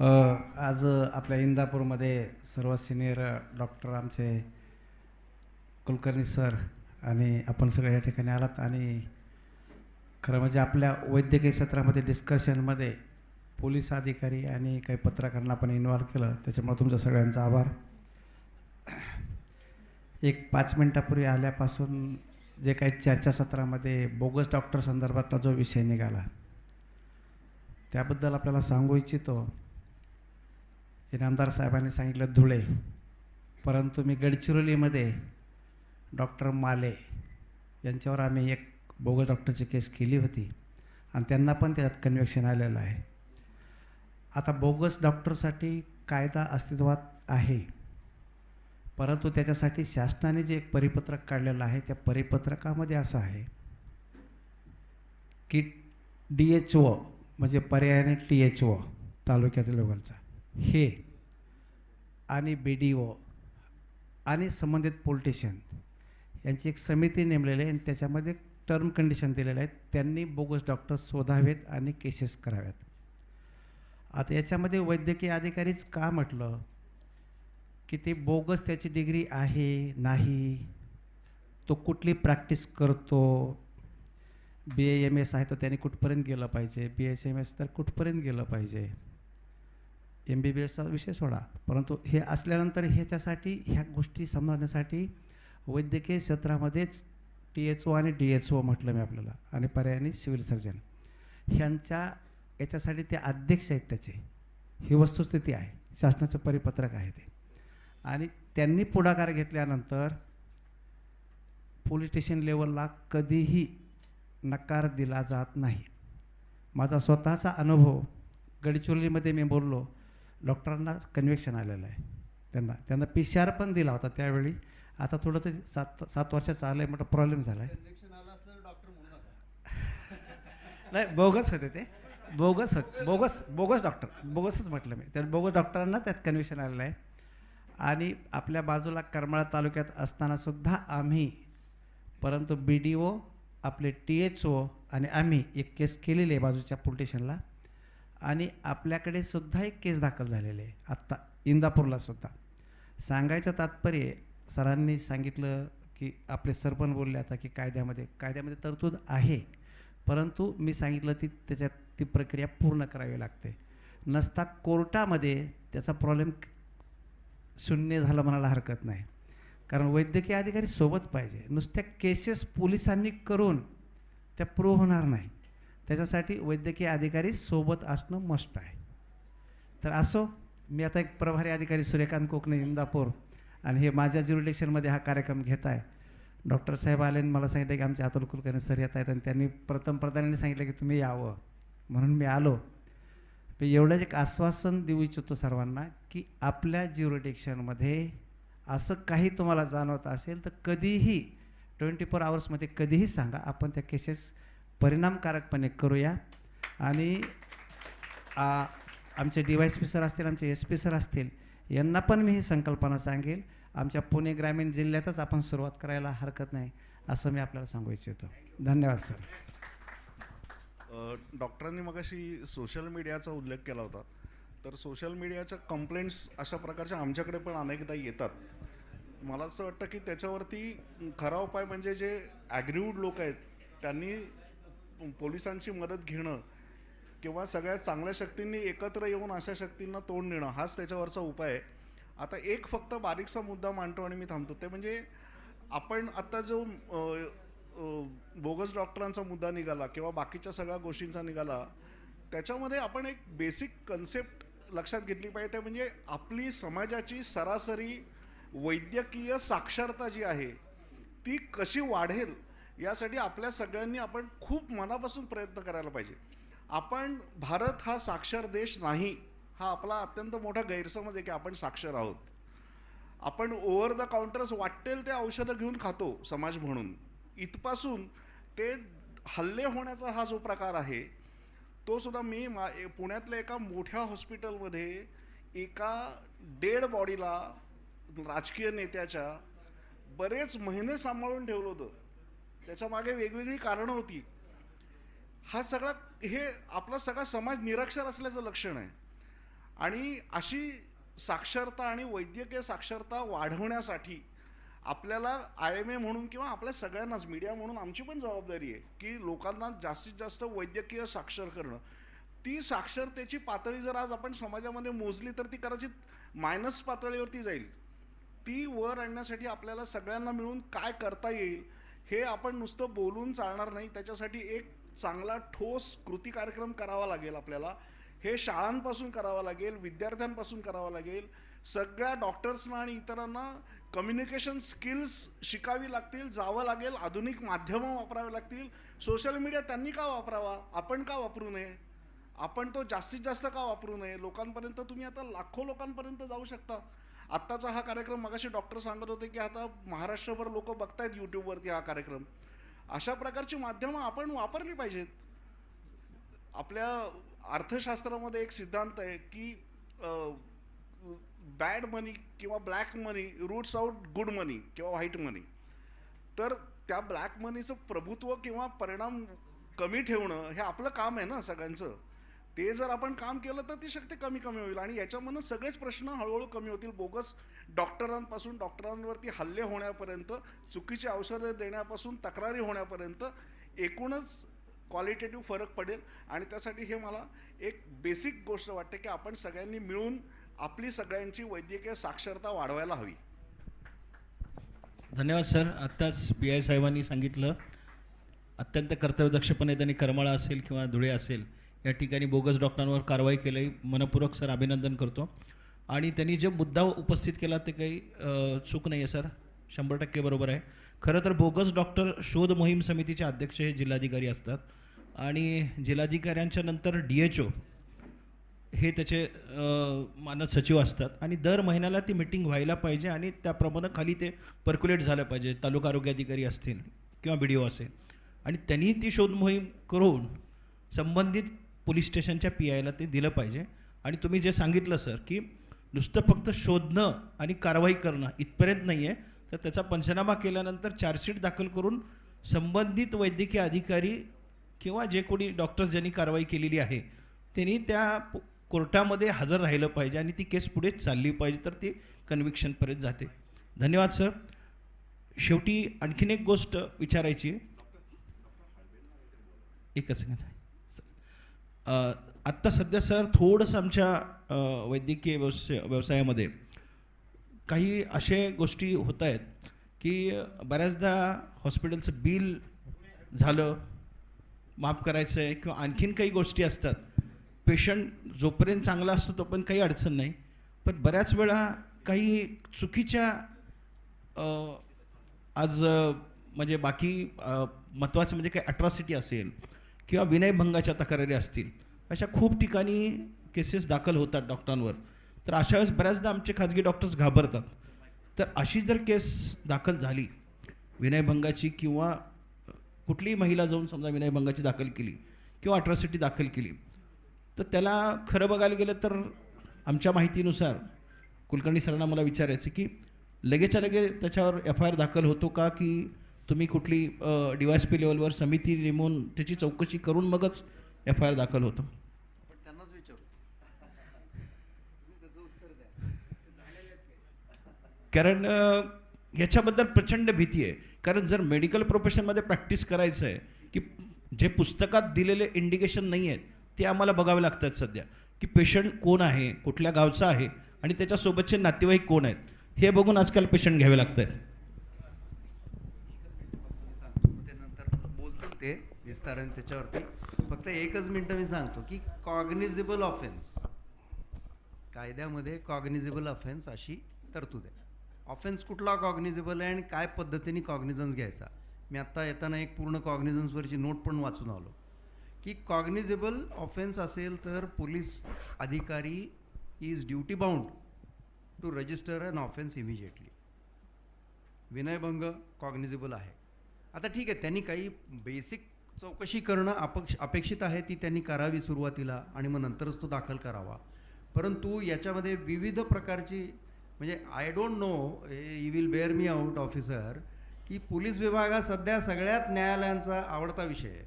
आज आपल्या इंदापूरमध्ये सर्व सिनियर डॉक्टर आमचे कुलकर्णी सर आणि आपण सगळे या ठिकाणी आलात आणि खरं म्हणजे आपल्या वैद्यकीय क्षेत्रामध्ये डिस्कशनमध्ये पोलीस अधिकारी आणि काही पत्रकारांना आपण इन्व्हॉल्व केलं त्याच्यामुळे तुमच्या सगळ्यांचा आभार. एक पाच मिनटापूर्वी आल्यापासून जे काही चर्चासत्रामध्ये बोगस डॉक्टर संदर्भातला जो विषय निघाला त्याबद्दल आपल्याला सांगू इच्छितो. इनामदार साहेबांनी सांगितलं धुळे. परंतु मी गडचिरोलीमध्ये डॉक्टर माले यांच्यावर आम्ही एक बोगस डॉक्टरची केस केली होती आणि त्यांना पण त्याच्यात कन्व्हेक्शन आलेलं आहे. आता बोगस डॉक्टरसाठी कायदा अस्तित्वात आहे. परंतु त्याच्यासाठी शासनाने जे एक परिपत्रक काढलेलं आहे त्या परिपत्रकामध्ये असं आहे की डी एच ओ म्हणजे पर्यायाने टी एच ओ तालुक्याच्या लेवलचा हे आणि बी डी ओ आणि संबंधित पोलिटिशियन यांची एक समिती नेमलेली आहे आणि त्याच्यामध्ये टर्म कंडिशन दिलेल्या आहेत. त्यांनी बोगस डॉक्टर शोधावेत आणि केसेस कराव्यात. आता याच्यामध्ये वैद्यकीय अधिकारीच का म्हटलं? की ते बोगस त्याची डिग्री आहे नाही तो कुठली प्रॅक्टिस करतो? बी ए एम एस आहे तर त्याने कुठपर्यंत गेलं पाहिजे? बी एस एम एस तर कुठपर्यंत गेलं पाहिजे? एम बी बी एसचा विषय सोडा. परंतु हे असल्यानंतर ह्याच्यासाठी ह्या गोष्टी समजण्यासाठी वैद्यकीय क्षेत्रामध्येच टी एच ओ आणि डी एच ओ म्हटलं मी आपल्याला आणि पर्यायाने सिव्हिल सर्जन. ह्यांच्या याच्यासाठी ते अध्यक्ष आहेत त्याचे. ही वस्तुस्थिती आहे. शासनाचं परिपत्रक आहे ते. आणि त्यांनी पुढाकार घेतल्यानंतर पोलीस स्टेशन लेवलला कधीही नकार दिला जात नाही. माझा स्वतःचा अनुभव गडचिरोलीमध्ये मी बोललो डॉक्टरांना कन्व्हेक्शन आलेलं आहे. त्यांना त्यांना पी सी आर पण दिला होता त्यावेळी. आता थोडं ते सात सात वर्षाचं आलं आहे मोठा प्रॉब्लेम झाला आहे नाही बोगस होते ते. बोगस होत बोगस बोगस डॉक्टर बोगसच म्हटलं मी. तर बोगस डॉक्टरांना त्यात कन्व्हेशन आलेलं आहे. आणि आपल्या बाजूला करमाळा तालुक्यात असतानासुद्धा आम्ही परंतु बी डी ओ आपले टी एच ओ आणि आम्ही एक केस केलेली आहे बाजूच्या पोलीस स्टेशनला आणि आपल्याकडे सुद्धा एक केस दाखल झालेले आहे. आत्ता इंदापूरला सुद्धा. सांगायचं तात्पर्य सरांनी सांगितलं की आपले सर पण बोलले आता की कायद्यामध्ये कायद्यामध्ये तरतूद आहे. परंतु मी सांगितलं ती त्याच्यात ती प्रक्रिया पूर्ण करावी लागते. नसता कोर्टामध्ये त्याचा प्रॉब्लेम शून्य झालं म्हणायला हरकत नाही. कारण वैद्यकीय अधिकारी सोबत पाहिजे. नुसत्या केसेस पोलिसांनी करून त्या प्रूव्ह होणार नाही. त्याच्यासाठी वैद्यकीय अधिकारी सोबत असणं मस्ट आहे. तर असो मी आता एक प्रभारी अधिकारी सूर्यकांत कोकणे इंदापूर आणि हे माझ्या ज्युरिडिक्शनमध्ये हा कार्यक्रम घेत आहे. डॉक्टर साहेब आले आणि मला सांगितलं की आमचे अतुल कुलकर्णी सर येत आहेत आणि त्यांनी प्रथम प्रधानांनी सांगितलं की तुम्ही यावं. म्हणून मी आलो. मी एवढंच एक आश्वासन देऊ इच्छितो सर्वांना की आपल्या ज्युरिडिक्शनमध्ये असं काही तुम्हाला जाणवत असेल तर कधीही ट्वेंटी फोर आवर्समध्ये कधीही सांगा. आपण त्या केसेस परिणामकारकपणे करूया. आणि आमचे डी वाय पी सर असतील आमचे एस पी सर असतील यांना पण मी ही संकल्पना सांगेल. आमच्या पुणे ग्रामीण जिल्ह्यातच आपण सुरुवात करायला हरकत नाही असं मी आपल्याला सांगू इच्छितो. धन्यवाद सर डॉक्टरांनी डॉक्टरांनी मगाशी सोशल मीडियाचा उल्लेख केला होता. तर सोशल मीडियाच्या कंप्लेंट्स अशा प्रकारच्या आमच्याकडे पण अनेकदा येतात. मला असं वाटतं की त्याच्यावरती खरा उपाय म्हणजे जे ॲग्रीवूड लोक आहेत त्यांनी पोलिसांची मदत घेणं किंवा सगळ्या चांगल्या शक्तींनी एकत्र येऊन अशा शक्तींना तोंड देणं हाच त्याच्यावरचा उपाय आहे. आता एक फक्त बारीकसा मुद्दा मांडतो आणि मी थांबतो. ते म्हणजे आपण आत्ता जो बोगस डॉक्टरांचा मुद्दा निघाला किंवा बाकीच्या सगळ्या गोष्टींचा निघाला त्याच्यामध्ये आपण एक बेसिक कन्सेप्ट लक्षात घेतली पाहिजे. ते म्हणजे आपली समाजाची सरासरी वैद्यकीय साक्षरता जी आहे ती कशी वाढेल यासाठी आपल्या सगळ्यांनी आपण खूप मनापासून प्रयत्न करायला पाहिजे. आपण भारत हा साक्षर देश नाही हा आपला अत्यंत मोठा गैरसमज आहे की आपण साक्षर आहोत. आपण ओव्हर द काउंटर्स वाटेल ते औषधं घेऊन खातो समाज म्हणून. इथपासून ते हल्ले होण्याचा हा जो प्रकार आहे तो सुद्धा मी मा पुण्यातल्या एका मोठ्या हॉस्पिटलमध्ये एका डेड बॉडीला राजकीय नेत्याच्या बरेच महिने सांभाळून ठेवलं होतं. त्याच्यामागे वेगवेगळी कारणं होती. हा सगळा हे आपला सगळा समाज निरक्षर असल्याचं लक्षण आहे. आणि अशी साक्षरता आणि वैद्यकीय साक्षरता वाढवण्यासाठी आपल्याला आय एम ए म्हणून किंवा आपल्या सगळ्यांनाच मीडिया म्हणून आमची पण जबाबदारी आहे की लोकांना जास्तीत जास्त वैद्यकीय साक्षर करणं. ती साक्षरतेची पातळी जर आज आपण समाजामध्ये मोजली तर ती कदाचित मायनस पातळीवरती जाईल. ती वर आणण्यासाठी आपल्याला सगळ्यांना मिळून काय करता येईल हे आपण नुसतं बोलून चालणार नाही त्याच्यासाठी एक चांगला ठोस कृती कार्यक्रम करावा लागेल आपल्याला. हे शाळांपासून करावं लागेल विद्यार्थ्यांपासून करावं लागेल. सगळ्या डॉक्टर्सना आणि इतरांना कम्युनिकेशन स्किल्स शिकावी लागतील जावं लागेल आधुनिक माध्यमं वापरावी लागतील. सोशल मीडिया त्यांनी का वापरावा? आपण का वापरू नये? आपण तो जास्तीत जास्त का वापरू नये? लोकांपर्यंत तुम्ही आता लाखो लोकांपर्यंत जाऊ शकता. आत्ताचा हा कार्यक्रम मगाशी डॉक्टर सांगत होते की आता महाराष्ट्रभर लोक बघतायत यूट्यूबवरती हा कार्यक्रम. अशा प्रकारची माध्यमं आपण वापरली पाहिजेत. आपल्या अर्थशास्त्रामध्ये एक सिद्धांत आहे की बॅड मनी किंवा black money routes out good money किंवा व्हाईट मनी तर त्या ब्लॅक मनीचं प्रभुत्व किंवा परिणाम कमी ठेवणं हे आपलं काम आहे ना सगळ्यांचं. ते जर आपण काम केलं तर ती शक्ती कमी कमी होईल. आणि याच्यामधून सगळेच प्रश्न हळूहळू कमी होतील. बोगस डॉक्टरांपासून डॉक्टरांवरती हल्ले होण्यापर्यंत चुकीची औषधं देण्यापासून तक्रारी होण्यापर्यंत एकूणच क्वालिटेटिव्ह फरक पडेल. आणि त्यासाठी हे मला एक बेसिक गोष्ट वाटते की आपण सगळ्यांनी मिळून आपली सगळ्यांची वैद्यकीय साक्षरता वाढवायला हवी. धन्यवाद सर. आत्ताच पी आय साहेबांनी सांगितलं. अत्यंत कर्तव्यदक्षपणे त्यांनी करमाळा असेल किंवा धुळे असेल या ठिकाणी बोगस डॉक्टरांवर कारवाई केली. मनपूर्वक सर अभिनंदन करतो. आणि त्यांनी जे मुद्दा उपस्थित केला ते काही चूक नाही आहे सर. शंभर टक्के बरोबर आहे. खरं तर बोगस डॉक्टर शोध मोहीम समितीचे अध्यक्ष हे जिल्हाधिकारी असतात. आणि जिल्हाधिकाऱ्यांच्या नंतर डी एच ओ हे त्याचे मानद सचिव असतात. आणि दर महिन्याला ती मिटिंग व्हायला पाहिजे आणि त्याप्रमाणे खाली ते पर्क्युलेट झालं पाहिजे. तालुका आरोग्य अधिकारी असतील किंवा बी डी ओ असेल. आणि त्यांनी ती शोध मोहीम करून संबंधित पोलीस स्टेशनच्या पी आयला ते दिलं पाहिजे. आणि तुम्ही जे सांगितलं सर की नुसतं फक्त शोधणं आणि कारवाई करणं इथपर्यंत नाही आहे तर त्याचा पंचनामा केल्यानंतर चार्जशीट दाखल करून संबंधित वैद्यकीय अधिकारी किंवा जे कोणी डॉक्टर्स ज्यांनी कारवाई केलेली आहे त्यांनी त्या कोर्टामध्ये हजर राहिलं पाहिजे आणि ती केस पुढे चालली पाहिजे तर ती कन्व्हिक्शनपर्यंत जाते. धन्यवाद सर. शेवटी आणखीन एक गोष्ट विचारायची. एकच सेकंड आत्ता सध्या सर थोडंसं आमच्या वैद्यकीय व्यवसाय व्यवसायामध्ये काही असे गोष्टी होत आहेत की बऱ्याचदा हॉस्पिटलचं बिल झालं माफ करायचं आहे किंवा आणखीन काही गोष्टी असतात. पेशंट जोपर्यंत चांगला असतो तोपर्यंत काही अडचण नाही. पण बऱ्याच वेळा काही चुकीच्या आज म्हणजे बाकी महत्त्वाचं म्हणजे काही अट्रॉसिटी असेल किंवा विनयभंगाच्या तक्रारी असतील अशा खूप ठिकाणी केसेस दाखल होतात डॉक्टरांवर तर अशा वेळेस बऱ्याचदा आमचे खाजगी डॉक्टर्स घाबरतात. तर अशी जर केस दाखल झाली विनयभंगाची किंवा कुठलीही महिला जाऊन समजा विनयभंगाची दाखल केली किंवा अट्रॉसिटी दाखल केली तर त्याला खरं बघायला गेलं तर आमच्या माहितीनुसार कुलकर्णी सरांना मला विचारायचं की लगेच्या लगेच त्याच्यावर एफ आय आर दाखल होतो का की तुम्ही कुठली डी वाय एस पी लेवलवर समिती नेमून त्याची चौकशी करून मगच एफ आय आर दाखल होतो. कारण अ, याच्याबद्दल प्रचंड भीती आहे. कारण जर मेडिकल प्रोफेशनमध्ये प्रॅक्टिस करायचं आहे की जे पुस्तकात दिलेले इंडिकेशन नाही आहेत ते आम्हाला बघावे लागतात सध्या. की पेशंट कोण आहे कुठल्या गावचा आहे आणि त्याच्यासोबतचे नातेवाईक कोण आहेत हे बघून आजकाल पेशंट घ्यावे लागत आहेत सांगतो ते नंतर बोलतो विस्तारण त्याच्यावरती. फक्त एकच मिनटं मी सांगतो की कॉग्निझिबल ऑफेन्स कायद्यामध्ये कॉग्निझिबल ऑफेन्स अशी तरतूद आहे. ऑफेन्स कुठला कॉग्निझिबल आहे आणि काय पद्धतीने कॉग्निझन्स घ्यायचा? मी आत्ता येताना एक पूर्ण कॉग्निझन्सवरची नोट पण वाचून आलो. की कॉग्निझिबल ऑफेन्स असेल तर पोलीस अधिकारी is duty bound to register an offence immediately विनयभंग कॉग्निझिबल आहे. आता ठीक आहे त्यांनी काही बेसिक चौकशी करणं अपक्ष अपेक्षित आहे ती त्यांनी करावी सुरुवातीला आणि मग नंतरच तो दाखल करावा. परंतु याच्यामध्ये विविध प्रकारची म्हणजे I don't know you will bear me out officer की पोलीस विभाग हा सध्या सगळ्यात न्यायालयांचा आवडता विषय आहे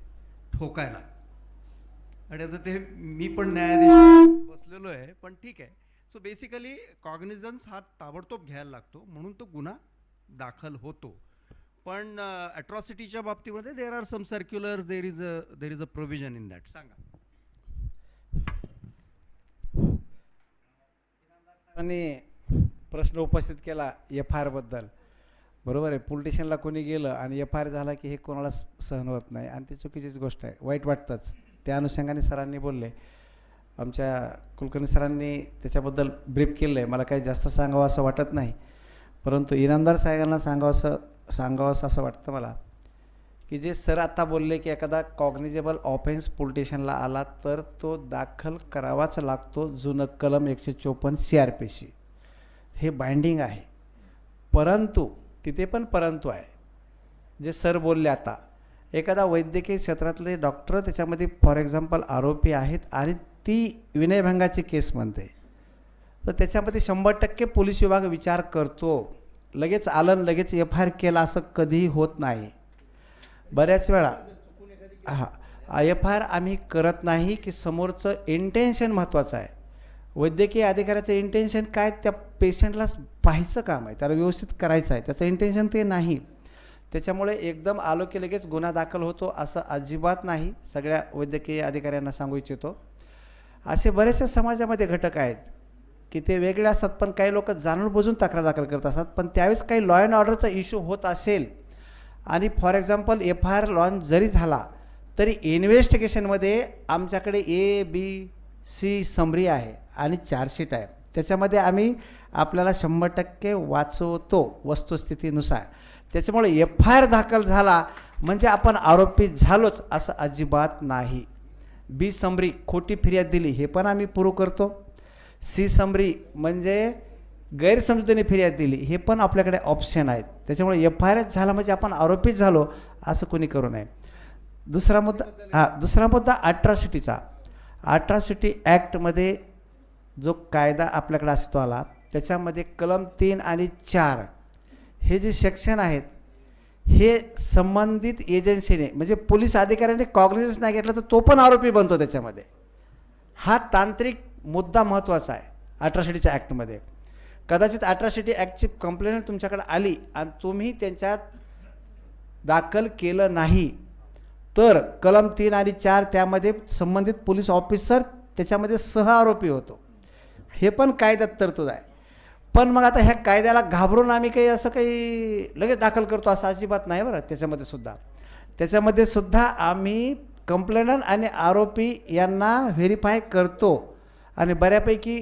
ठोकायला. आणि आता ते मी पण न्यायाधीश बसलेलो आहे पण ठीक आहे. सो बेसिकली कॉग्निझन्स हा ताबडतोब घ्यायला लागतो म्हणून तो गुन्हा दाखल होतो. पण अट्रॉसिटीच्या बाबतीमध्ये there are some circular there is a there is a provision in that सांगा. आणि प्रश्न उपस्थित केला एफ आय आरबद्दल बरोबर आहे पोलिटिशियनला कोणी गेलं आणि एफ आय आर झाला की हे कोणाला सहन होत नाही. आणि ती चुकीचीच गोष्ट आहे. वाईट वाटतंच. त्या अनुषंगाने सरांनी बोलले. आमच्या कुलकर्णी सरांनी त्याच्याबद्दल ब्रीफ केलं आहे मला काही जास्त सांगावं असं वाटत नाही. परंतु इनामदार साहेबांना सांगावं असं सांगावंसं असं वाटतं मला की जे सर आता बोलले की एखादा कॉग्निजेबल ऑफेन्स पोलिटेशनला आला तर तो दाखल करावाच लागतो जुनं कलम एकशे चोपन्न सी आर पीशी हे बाइंडिंग आहे. परंतु तिथे पण परंतु आहे. जे सर बोलले आता एखादा वैद्यकीय क्षेत्रातले डॉक्टर त्याच्यामध्ये फॉर एक्झाम्पल आरोपी आहेत आणि ती विनयभंगाची केस म्हणते. तर त्याच्यामध्ये शंभर टक्के पोलीस विभाग विचार करतो. लगेच आलं लगेच एफ आय आर केला असं कधीही होत नाही. बऱ्याच वेळा हां एफ आय आर आम्ही करत नाही की समोरचं इंटेन्शन महत्त्वाचं आहे. वैद्यकीय अधिकाऱ्याचं इंटेन्शन काय त्या पेशंटलाच पाहायचं काम आहे त्याला व्यवस्थित करायचं आहे त्याचं इंटेन्शन ते नाही. त्याच्यामुळे एकदम आलो की लगेच गुन्हा दाखल होतो असं अजिबात नाही सगळ्या वैद्यकीय अधिकाऱ्यांना सांगू इच्छितो. असे बरेचसे समाजामध्ये घटक आहेत. की ते वेगळे असतात पण काही लोक जाणून बुजून तक्रार दाखल करत असतात. पण त्यावेळेस काही लॉ अँड ऑर्डरचा इश्यू होत असेल आणि for example F I R launch जरी झाला तरी इन्व्हेस्टिगेशनमध्ये आमच्याकडे ए बी सी समरी आहे आणि चार्जशीट आहे. त्याच्यामध्ये आम्ही आपल्याला शंभर टक्के वाचवतो वस्तुस्थितीनुसार. त्याच्यामुळे एफ आय आर दाखल झाला म्हणजे आपण आरोपी झालोच असं अजिबात नाही. बी समरी खोटी फिर्याद दिली हे पण आम्ही प्रूव्ह करतो. सी समरी म्हणजे गैरसमजुतीने फिर्याद दिली. हे पण आपल्याकडे ऑप्शन आहेत. त्याच्यामुळे एफ आय आर झाला म्हणजे आपण आरोपीच झालो असं कोणी करू नये. दुसरा मुद्दा हां दुसरा मुद्दा अट्रॉसिटीचा अट्रॉसिटी ॲक्टमध्ये जो कायदा आपल्याकडे असतो आला त्याच्यामध्ये कलम तीन आणि चार हे जे सेक्शन आहेत हे संबंधित एजन्सीने म्हणजे पोलीस अधिकाऱ्याने कॉग्निझन्स नाही घेतला तर तो पण आरोपी बनतो त्याच्यामध्ये. हा तांत्रिक मुद्दा महत्त्वाचा आहे अट्रॉसिटीच्या ॲक्टमध्ये कदाचित अट्रॉसिटी ॲक्टची कंप्लेंट तुमच्याकडे आली आणि तुम्ही त्यांच्यात दाखल केलं नाही तर कलम तीन आणि चार त्यामध्ये संबंधित पोलीस ऑफिसर त्याच्यामध्ये सह आरोपी होतो. हे पण कायद्यात तरतूद आहे. पण मग आता ह्या कायद्याला घाबरून आम्ही काही असं काही लगेच दाखल करतो असं अजिबात नाही बरं त्याच्यामध्ये सुद्धा. त्याच्यामध्ये सुद्धा आम्ही कंप्लेनंट आणि आरोपी यांना व्हेरीफाय करतो. आणि बऱ्यापैकी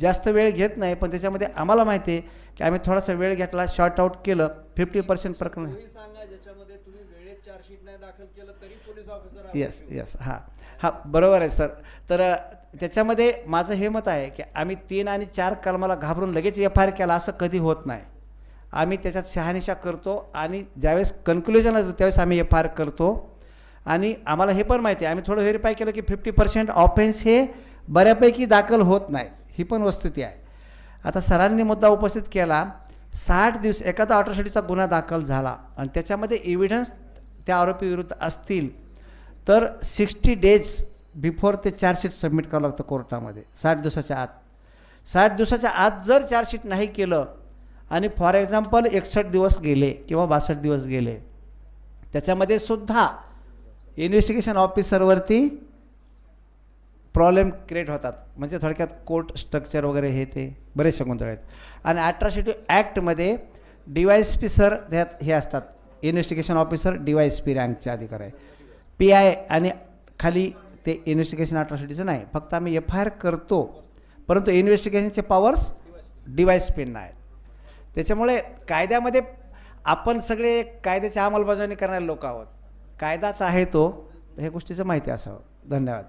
जास्त वेळ घेत नाही पण त्याच्यामध्ये आम्हाला माहिती आहे की आम्ही थोडासा वेळ घेतला शॉर्ट आऊट केलं फिफ्टी पर्सेंट प्रकरण. सांगा ज्याच्यामध्ये तुम्ही वेळेत चार्जशीट नाही दाखल केलं तरी पोलीस ऑफिसर येस येस हां. हां बरोबर आहे सर तर त्याच्यामध्ये माझं हे मत आहे की आम्ही तीन आणि चार कलमाला घाबरून लगेच एफ आय आर केला असं कधी होत नाही. आम्ही त्याच्यात शहानिशा करतो आणि ज्यावेळेस कन्क्लुजन येतो त्यावेळेस आम्ही एफ आय आर करतो. आणि आम्हाला हे पण माहिती आहे आम्ही थोडं व्हेरीफाय केलं की फिफ्टी पर्सेंट ऑफेन्स हे बऱ्यापैकी दाखल होत नाही. ही पण वस्तुती आहे. आता सरांनी मुद्दा उपस्थित केला साठ दिवस एखादा ऑटोसिटीचा गुन्हा दाखल झाला आणि त्याच्यामध्ये एव्हिडन्स त्या आरोपीविरुद्ध असतील तर सिक्स्टी डेज बिफोर ते चार्जशीट सबमिट करावं लागतं कोर्टामध्ये साठ दिवसाच्या आत. साठ दिवसाच्या आत जर चार्जशीट नाही केलं आणि फॉर एक्झाम्पल एकसष्ट दिवस गेले किंवा बासष्ट दिवस गेले त्याच्यामध्ये सुद्धा इन्व्हेस्टिगेशन ऑफिसरवरती प्रॉब्लेम क्रिएट होतात. म्हणजे थोडक्यात कोर्ट स्ट्रक्चर वगैरे हे ते बरेचसे गोंधळ आहेत. आणि atrocity ॲक्टमध्ये D Y S P sir त्यात हे असतात. Investigation officer D Y S P रँकचे अधिकार आहे पी आय आणि खाली ते इन्व्हेस्टिगेशन अट्रॉसिटीचं नाही फक्त आम्ही एफ आय आर करतो. परंतु इन्व्हेस्टिगेशनचे पॉवर्स डी वाय एस पींना आहेत. त्याच्यामुळे कायद्यामध्ये आपण सगळे कायद्याची अंमलबजावणी करणारे लोक आहोत. कायदाच आहे तो ह्या गोष्टीचं माहिती असावं. धन्यवाद.